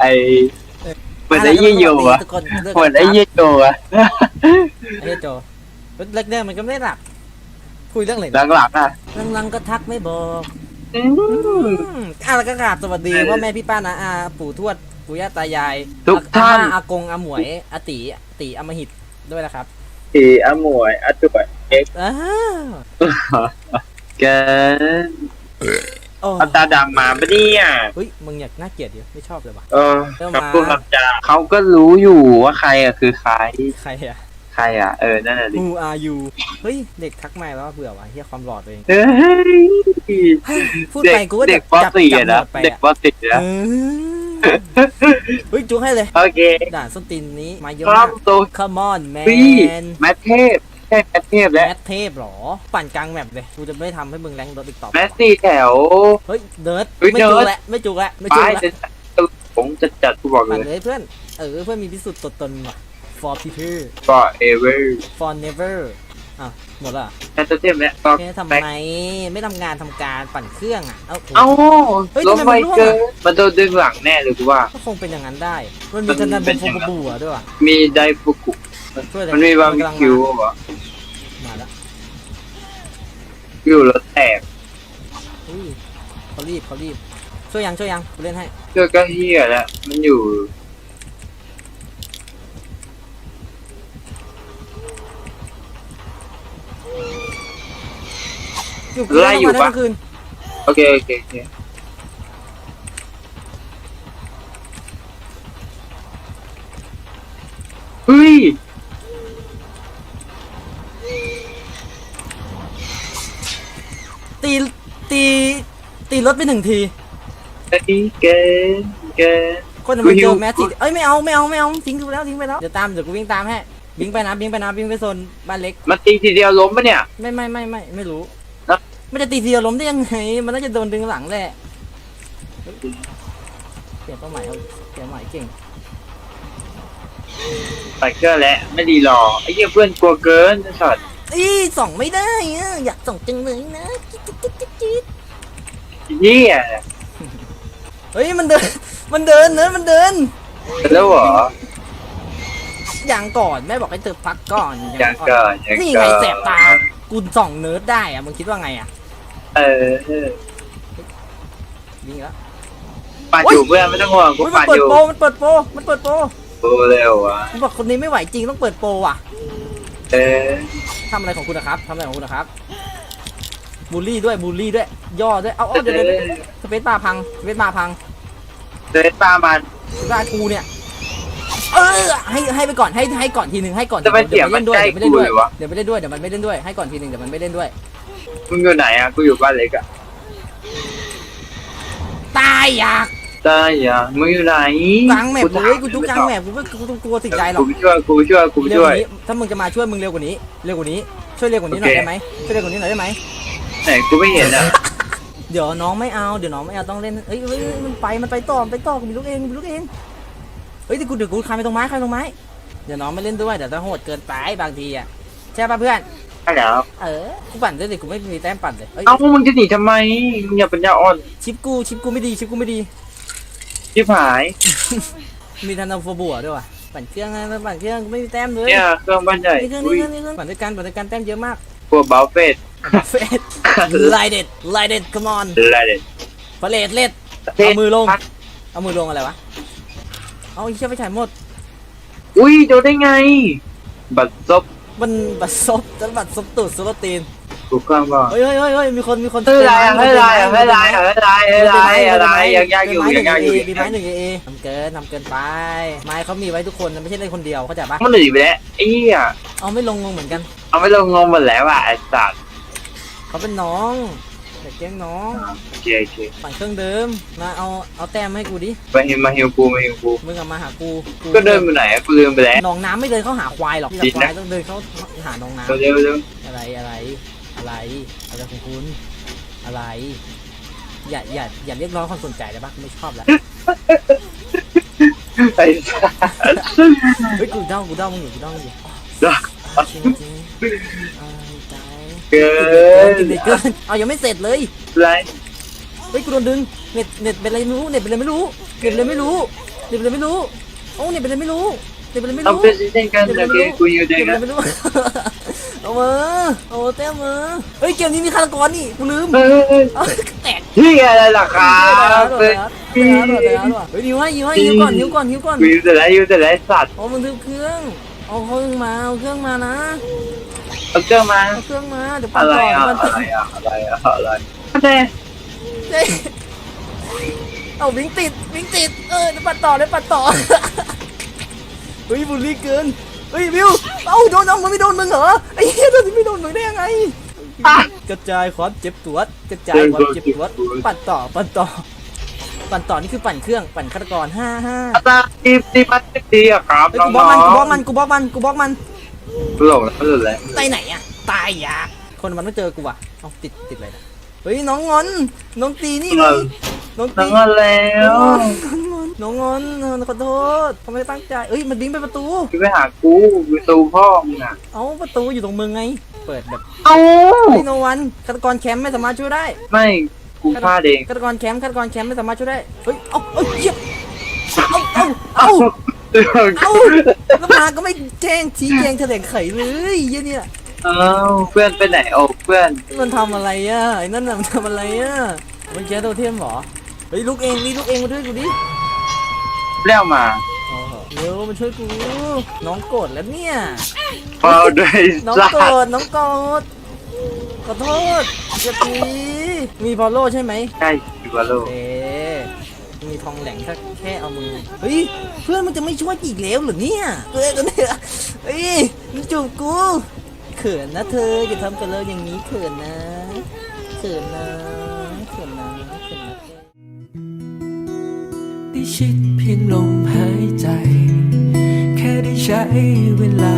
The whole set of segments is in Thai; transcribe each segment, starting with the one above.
ไอเหมือนไอ้ยี่โยอะทุกคนเลิกเหมือนไอ้ยี่โยอะไอ้โจเล็กๆมันก็ไม่ได้หลับคุยเรื่องอะไรหลังๆอะลังๆก็ทักไม่บอกอืมอืมอะแล้วก็กราบสวัสดีพ่อแม่พี่ป้านาอาปู่ทวดปู่ย่าตายายทุกท่านอม่อากงอาหมวยอาตีอาตีอมหิตด้วยนะครับสีอมวยอตุยเอ็กอ้าวเกิน โอ้เอาตาดำมาปะเนี่ยเฮ้ยมึงอยากน่าเกลียดอยู่ไม่ชอบเลยว่ะ เออเริ่มกับมาพูดคำจาเขาก็รู้อยู่ว่าใครอะคือใคร ใครอะ ใครอะเออ นั่นแหละดิ Who are you เฮ้ยเด็กทักมาแล้วเบื่อว่ะเฮียความหลอดตัวเอง เฮ้ยพูดเด็ไปกกูก็เด็กปจับสี่จับอะหมนะดไปเด็กอะปสี่นะเออเฮ้ยจุกให้เลย โอเคด่านส้นตีนนี้มาเยอะครัมาบก ตัว Come on ฟรี man แมทเทพ ใช่แมทเทพแล้วแมทเทพเหรอ ปั่นกลางแมปเลย กูจะไม่ทำให้มึงแรงรถอีกต่อไปแมทสี่แถว เฮ้ยเดิร์ดเฮ้ยไม่จุกเนิร์ด แล้วไม่จุกแล้วไม่จุกแล้ว จะผมจะจัดกูบอกปั่นเลยเลยเพื่อน เออเพื่อนมีพิสูจน์ตัวตนว่ะ for people ก็เอเวอร์ for never อะหมดละแมทเทพเนี่ยก็แค่ทำไมไม่ทำงานทำการปั่นเครื่องอะ เอ้าเอ้าเฮ้ยทำไมไปมันร่วงอะ เกินมันโดนดึงหลังแน่เลยกูว่า ก็คงเป็นอย่างนั้นได้ มันมีมันธนาเป็บุนอย่างนั้นบูอะด้วยว่ะ มีไดฟุกุ ช่วยเลยมันมีบาร์บีคิวเหรอ คิวรถแตกอุ้ยเขารีบเขารีบ ช่วยยังช่วยยังกูเล่นให้ เจ้าก็เฮียแล้วมันอยู่อยู่กูเล่นทั้งวันทั้งคืนโอเคโอเคโอเคเฮ้ย รถไปหนึ่งทีไอ้เกินเกินคนน่ะมันกูหิเจวอแมสสิเอ้ยไม่เอาไม่เอาไม่เอาทิ้งกูแล้วทิ้งไปแล้วเดี๋ยวตามเดี๋ยวกูวิ่งตามให้วิ่งไปนะวิ่งไปนะวิ่งไปโซนบ้านเล็ก มันตีทีเดียวล้มปะเนี่ย ไม่ไม่ไม่ไม่ไม่รู้แล้วมันจะตีทีเดียวล้มได้ยังไง มันน่าจะโดนดึงหลังแหละเฮ้ยเปลี่ยนเป้าหมายเอาเปลี่ยนเป้าหมายเก่งใส่เกลือแล้วไม่ดีหรอกไอ้เหี้ยเพื่อนกลัวเกินสัตว์อีส่องไม่ได้อะอยากส่องจังเลยนะจิ๊ดจิ๊ดจิ๊ดจิ๊ด เหี้ยเฮ้ยมันเดิน มันเดินเนอะมันเดิน แล้วเหรอ อย่างก่อนแม่บอกให้เธอพักก่อนยังเกินยังนี่เกิไงนแสบตากูส่องเนิร์ดได้อะมึงคิดว่าไงอะเออยิงแล้วปั่นอยู่เพื่อนไม่ต้องห่วงกูเฮ้ยมันปั่นเปิอดยู่โปรมันเปิดโปรมันเปิดโปรโอ้เร็วอะผมบอกคนนี้ไม่ไหวจริงต้องเปิดโปรว่ะเออทำอะไรของคุณนะครับทำอะไรของคุณนะครับ บูลลี่ด้วยบูลลี่ด้วย ย่อด้วย เอาเอาเดี๋ยวเดี๋ยวเดี๋ยวสเปซบาร์พังสเปซบาร์พังเดินตามมันร่างกูเนี่ย เออให้ให้ไปก่อนให้ให้ก่อนทีหนึ่งให้ก่อนจะไปเสียงเดี๋ยวมันไม่ใกล้เล่นด้วยกูเลยวะ เดี๋ยวไม่เล่นด้วยเดี๋ยวมันไม่เล่นด้วยให้ก่อนทีหนึ่งเดี๋ยวมันไม่เล่นด้วย มึงอยู่ไหนอะ กูอยู่บ้านเล็กอะตายอยากตายอะมึงอยู่ไหนกลางแมปเลยกูทุกกลางแมปกูไม่กูต้องกลัวสิ่งใดหรอกกูไปช่วยกูไปช่วยกูไปเร็วช่กวยว่านี้ถ้ามึงจะมาช่วยมึงเร็วกว่านี้เร็วกว่านี้ช่วยเร็วกว่านี้หน่อยโอเค ได้ไหมช่วยเร็วกว่านี้หน่อยได้ไหม ไหนกูไม่เห็นอะเดี๋ยวน้องไม่เอาเดี๋ยวน้องไม่เอาต้องเล่นเอ้ยเฮ้ยเฮ้ยมันไปมันไปต่อมันไปต่อกูมีลูกเองกูมีลูกเองเฮ้ยเดี๋ยวกูเดี๋ยวกูคานไปตรงไม้คานไปตรงไม้เดี๋ยวน้องไม่เล่นด้วยเดี๋ยวจะโหดเกินไปบางทีอะใช่ป่ะเพื่อนใช่แล้วเออกูปั่นด้วยดิกูไม่มีแต้มปั่นเลยเอ้ยเอ้ามึงจะหนีทำไมมึงอย่าปัญญาอ่อนชิปกูชิปกูไม่ดีชิปกูไม่ดี ชิบหาย มีทันโฟบัวด้วยว่ะปั่นเครื่องนะปั่นเครื่องกูไม่มีแต้มเลยเนี่ยเครื่องบ้านใหญ่นี่เครื่องอุ้นี่ยเครื่องนี่เครื่องปั่นด้วยกันปั่นด้วยกันแต้มเยอะมาก พวกเบลเฟส เฟสไลเด็ดไลเด็ด come on อะไรเด็ดพาเลตเล็ดเอามือลง เอามือลงอะไรวะ เอาไอ้เชี่ยไปฉายหมด อุ้ยโดนได้ไง บัตรซบมันบัตรซบจะบัตรซบตูดโซโลตีนถูกเครื่องก่อนเฮ้ยเฮ้ยเฮ้ยเฮ้ยมีคนมีคนเฮ้ยไรอะเฮ้ยไรอะเฮ้ยไรอะเฮ้ยไรเฮ้ยไรอะไรยังยากอยู่ยังยากอยู่มีไม้หนึ่งเอทำเกินทำเกินไป ไม้เขามีไว้ทุกคนนะไม่ใช่เล่นคนเดียวเข้าใจปะมันหนีไปแล้วไอ้เหี้ยเอาไม่ลงงงเหมือนกัน เอาไม่ลงงงหมดแล้วอะไอ้สัตว์ เขาเป็นน้องเด็กแกล้งน้องโอเคโอเคปั่นเครื่องเดิม มาเอาเอาแต้มให้กูดิมาฮิวมาฮิวกูมาฮิวกูมึงเอามาหากูก็เดินไปไหนอะกูลืมไปแล้ว หนองน้ำไม่เดินเข้าหาควายหรอกมีแต่จริงควานะยต้องเดินเข้าหาหนองน้เร็วเร็วำอะไรอะไรอะไรอะไรของคุณอะไร อย่าอย่าอย่าเรียกร้องความสนใจได้ปะไม่ชอบแล้วไอ้สัตว์เฮ้ยกูเด้ากูเด้ามึงอยู่กูเด้ามึงอยู่เด้าจริงจริงๆอ้ายตาย เกินกินเด็กเกินเอายังไม่เสร็จเลย ไรเฮ้ยกูโดนดึง เน็ตเน็ตเป็นอะไรไม่รู้ เน็ตเป็นอะไรไม่รู้ เน็ตเป็นอะไรไม่รู้ เน็ตเป็นอะไรไม่รู้โอ้เน็ตเป็นอะไรไม่รู้ เน็ตเป็นอะไรไม่เอารู้ เป็นเช่นกันโอเคกูอยู่เด็เน็กตเป็นอะไรนะไม่รู้ เอามาเอาแต้มมาเฮ้ยเกมนี้มีฆาตกรนี่กูลืมเฮ้ยเอาแตกที่อะไรล่ะครับเฮ้เป็ยนเฮ้ยหิวให้หิวให้หิวก่อนหิวก่อนหิวก่อนวิวแต่ละวิวแต่ละสัตว์โอ้มันถือเครื่อง เอาเครื่องมาเอาเครื่องมานะ เอาเครื่องมา เอาเครื่องมาเดี๋ยวปั่อะนไรต่ออะเดี๋ยวปั่นอะต่อไรอะอะไรอะอะไรแต่เฮ้ยเอาวิ่งติดวิ่งติดเออเดี๋ยวปั่นต่อเดี๋ยวปั่นต่อเฮ้ยบุลลี่เกินเฮ้ยวิวเอ้าโดนน้องมันไม่โดนมึงเหรอไอ้เหี้ยโดนไม่โดนมึงได้ยังไง กระจายความเจ็บปวดกระจายความเจ็บปวดปั่นต่อปั่นต่อ ปั่นต่อนี่คือปั่นเครื่องปั่นฆาตกรห้าห้า อาจารย์ทีมทีมมันดีอะครับเฮ้ยน้กูบล็อกมันกูบล็อองกมันกูบล็อกมันกูบล็อกมันๆ หลงแล้วหลงแล้วไปไหนอะตายยาคนมันไม่เจอกูว่ะเอาติดติดอะไรนะเฮ้ยน้องงอน น้องตีนี่ไงน้องทั้ตีงวันแล้วน้องงอนน้องงอนขอโทษเขาไม่ได้ตั้งใจเอ้ยมันบิงไปประตูพี่ไปหากูประตูพ่อมึงอะเอ้าประตูอยู่ตรงมึงไง เปิดแบบเอ้าเฮ้ยโนวันฆาตกรแคมป์ไม่สามารถช่วยได้ ไม่กูพลาดเองฆาตกรแคมป์ฆาตกรแคมป์ไม่สามารถช่วยได้เฮ้ยเอ้าเอ้าเหี้ยเอ้าเอ้า เอ้าเอ้าแล้วมาก็ไม่แจ้งชี้แจงแถลงไขเลยเหี้ยเนี่ยเอ้าเพื่อนไปไหนโอ้เพื่อนมันทำอะไรอะไอ้นั่นน่ะมันทำอะไรอะมันแค่ตัวเทียมเหรอเฮ้ยลูกเองนี่ลูกเองมาด้วยกูดิแล้วมาเร็วมาช่วยกูน้องโกรธแล้วเนี่ย เฝ้าด้วยน้องสัตโกรว์ธน้องโกรธขอโทษจะตีมีพอลโล่ใช่ไหม ใช่อยู่กับโลกเอ๊ มีทองแหลงแค่แค่เอามือ เฮ้ย เพื่อนมันจะไม่ช่วยอีกแล้วเหรอเนี่ยเอ้ยตัวเนี่ยเฮ้ยมันจูบกูเขินนะเธออย่าทำกับเราอย่างนี้เขินนะเขินนะเขินนะเขินนะได้ชิดเพียงลมหายใจ แค่ได้ใช้เวลา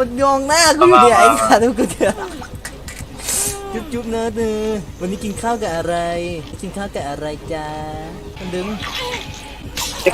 มันยองหน้ากูอยู่เนี่ยไอ้ขาดูกูเถอะจุ๊บจุ๊บเนอะเธอวันนี้กินข้าวกับอะไร กินข้าวกับอะไรจ้ามันดึง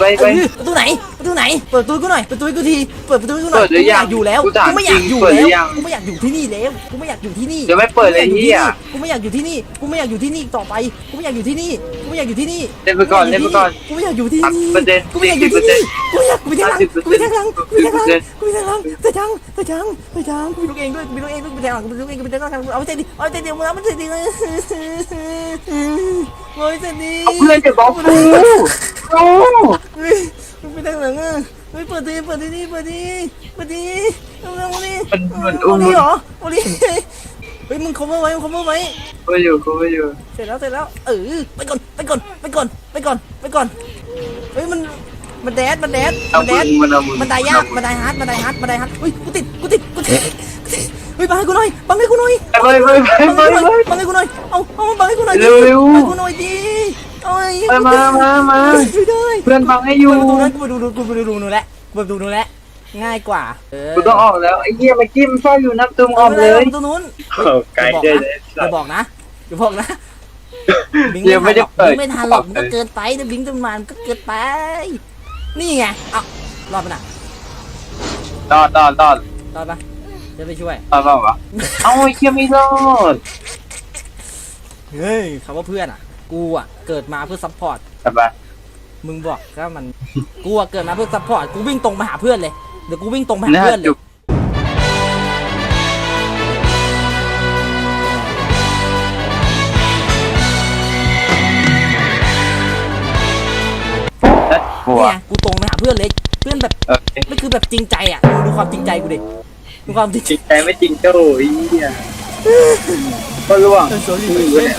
ไปไปเอ้ยประตูไหนประตูไหน เปิดประตูกูหน่อยเปิดประตูให้กูทีเปิดประตูให้กูหน่อยเปิดหรือยังกูไม่อยากอยู่แล้วกูถามกูไม่อยากอยู่จริงเปิดหรืแล้วอยังกูไม่อยากอยู่ที่นี่แล้วกูไม่อยากอยู่ที่นี่เดี๋ยวไม่เปิดเลยกูเหี้ยไม่อยากอยู่ที่นี่กูไม่อยากอยู่ที่นี่ต่อไปกูไม่อยากอยู่ที่นี่กู ไม่อยากอยู่ที่นี่เล่นไปก่อนเล่นไปก่อนกูไม่อยากอยู่ที่นี่30%กูไม่อยากอยู่ที่นี่กูอยากกูไปทางหลังกูไปทางหลังกูไปทางหลัง30%กูไปทางหลังแต่จังแต่จังแต่จังกูมีลูกเองด้วยกูมีลูกเองด้วยกูไปทางหลังกูมีลูกเองกูไปทางหลังเอาไปเตะดิเอาไปเตะดิมึงเอาไปเตะดิเลยโอ้ยเตะดิเอาเพื่อนจะบอกกูโอ้เฮ้ยมึงไปทางหลังอะเฮ้ยเปิดดิเปิดดิเปิดดิเปิดดิเอาเร็วมาดิมันมันเอาอุ้มดิเหรอเอาดิเฮ้ยมึง cover ไว้มึง cover ไว้กูอยู่กูอยู่เสร็จแล้วเสร็จแล้วเออไปก่อนไป ก่อน ไปก่อน ไปก่อน ไปก่อน เฮ้ยมัน มันแดด มันแดดเอามันแดมึดงมันเอามึงมันไดยาก มันไดฮาร์ด มันไดฮาร์ด มันไดฮาร์ดเฮ้ย กูติด กูติด กูติดกูติดเฮ้ยบังให้กูหน่อยบังให้กูหน่อยไปไปไปไปบังให้กูหน่อยไปบังให้กูหน่อย เอาเอาบังให้กูหน่อยดิเร็วๆบังให้กูหน่อยดิเอ้ยไปมามามาไม่ได้เพื่อนฟังให้อยู่กูไปดูนู้นกูไปดูนู้นกูไปดูนู้นแล้วกูไปดูนู้นแล้วง่ายกว่าเกูต้องออกแล้วไอ้เหี้ยมาจิ้มเฝ้าอยู่นับตุ้มออกเลยตรงนู้นไกลได้เลย อย่าบอกนะอย่าบอกนะ บิงยังไม่ได้เปิดบิงไม่ทันหรอกมันก็เกินไปนะบิงจะมามันก็เกินไป นี่ไงเอ้ารอดปะน่ะตอดตอดตอดรอดปะจะไปช่วยตอดเปล่าวะเอ้าไอ้เหี้ยไม่รอดเฮ้ยคำว่าเพื่อนอะ กูอะเกิดมาเพื่อซัพพอร์ตสบายมึงบอกก็มัน กูอะเกิดมาเพื่อซัพพอร์ต กูวิ่งตรงไปหาเพื่อนเลย เดี๋ยวกูวิ่งตรงไปหาน่าเพื่อนเลจุยก อนเลยเพื่อนแบบโอเคไม่คือแบบจริงใจอะมึงดูความจริงใจกูดิดูความจริงจริงใจไม่จริงโจ้ยเหี้ยก็ร่วงเออ sorry กูอยู่เนี่ย